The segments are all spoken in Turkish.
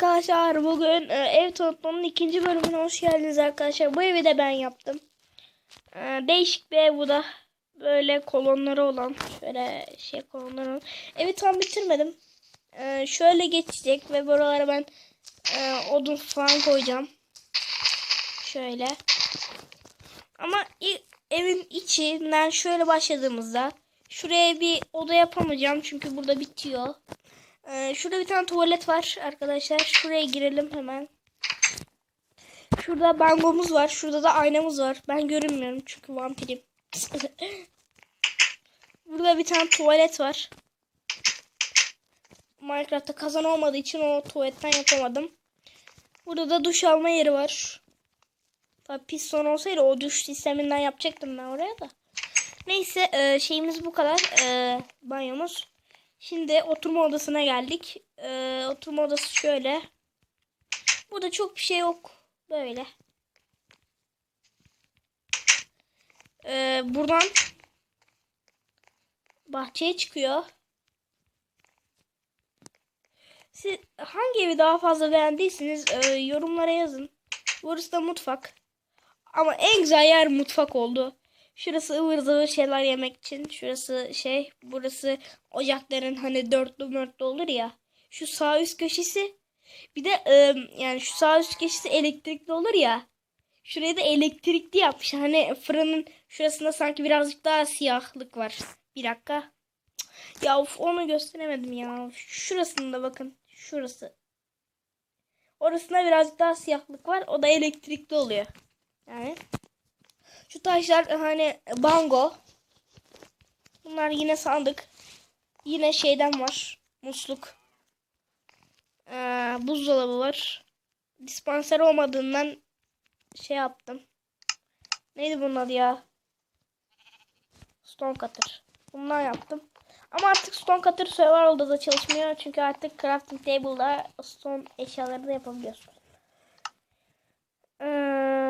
Arkadaşlar bugün e, ev tanıtmanın ikinci bölümüne hoş geldiniz arkadaşlar. Bu evi de ben yaptım. E, değişik bir ev bu da. Böyle kolonları olan. Şöyle şey kolonları olan. Evi tam bitirmedim. E, şöyle geçecek ve buralara ben odun falan koyacağım. Şöyle. Ama evin içinden şöyle başladığımızda şuraya bir oda yapamayacağım çünkü burada bitiyor. Ee, şurada bir tane tuvalet var arkadaşlar. Şuraya girelim hemen. Şurada bangomuz var. Şurada da aynamız var. Ben görünmüyorum çünkü vampirim. Burada bir tane tuvalet var. Minecraft'ta kazan olmadığı için o tuvaletten yapamadım. Burada da duş alma yeri var. Tabii piston olsaydı o duş sisteminden yapacaktım ben oraya da. Neyse e, şeyimiz bu kadar. E, banyomuz. Şimdi oturma odasına geldik. Ee, oturma odası şöyle. Burada çok bir şey yok. Böyle. Ee, buradan bahçeye çıkıyor. Siz hangi evi daha fazla beğendiyseniz e, yorumlara yazın. Burası da mutfak. Ama en güzel yer mutfak oldu. Şurası ıvır zıvır şeyler yemek için. Şurası şey. Burası ocakların hani dörtlü mörtlü olur ya. Şu sağ üst köşesi. Bir de e, yani şu sağ üst köşesi elektrikli olur ya. Şurayı da elektrikli yapmış. Hani fırının şurasında sanki birazcık daha siyahlık var. Bir dakika. Ya of, onu gösteremedim ya. Şurasında bakın. Şurası. Orasında birazcık daha siyahlık var. O da elektrikli oluyor. Yani. Şu taşlar hani bango. Bunlar yine sandık. Yine şeyden var. Musluk. Ee, buzdolabı var. Dispanser olmadığından şey yaptım. Neydi bunun adı ya? Stone Cutter. Bundan yaptım. Ama artık Stone Cutter Survival'da da çalışmıyor. Çünkü artık Crafting Table'da stone eşyaları da yapabiliyorsun.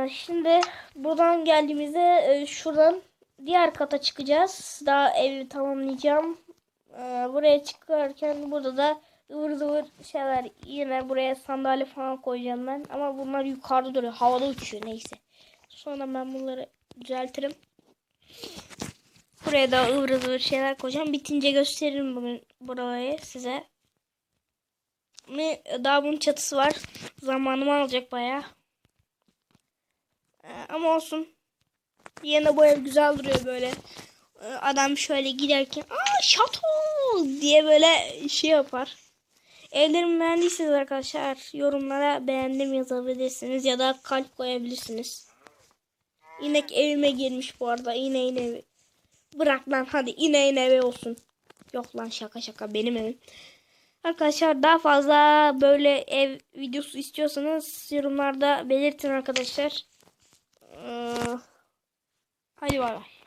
Şimdi buradan geldiğimizde e, şuradan diğer kata çıkacağız. Daha evi tamamlayacağım. Ee, buraya çıkarken burada da ıvır zıvır şeyler yine buraya sandalye falan koyacağım ben. Ama bunlar yukarıda duruyor. Havada uçuyor neyse. Sonra ben bunları düzeltirim. Buraya da ıvır zıvır şeyler koyacağım. Bitince gösteririm bugün burayı size. Daha bunun çatısı var. Zamanımı alacak bayağı. Ama olsun. Yine bu ev güzel duruyor böyle. Ee, adam şöyle giderken aa şato diye böyle şey yapar. Evlerimi beğendiyseniz arkadaşlar yorumlara beğendim yazabilirsiniz ya da kalp koyabilirsiniz. İnek evime girmiş bu arada. İne inevi. Bırak lan hadi ine inevi olsun. Yok lan şaka şaka benim evim. Arkadaşlar daha fazla böyle ev videosu istiyorsanız yorumlarda belirtin arkadaşlar. Ee, hadi bay bay.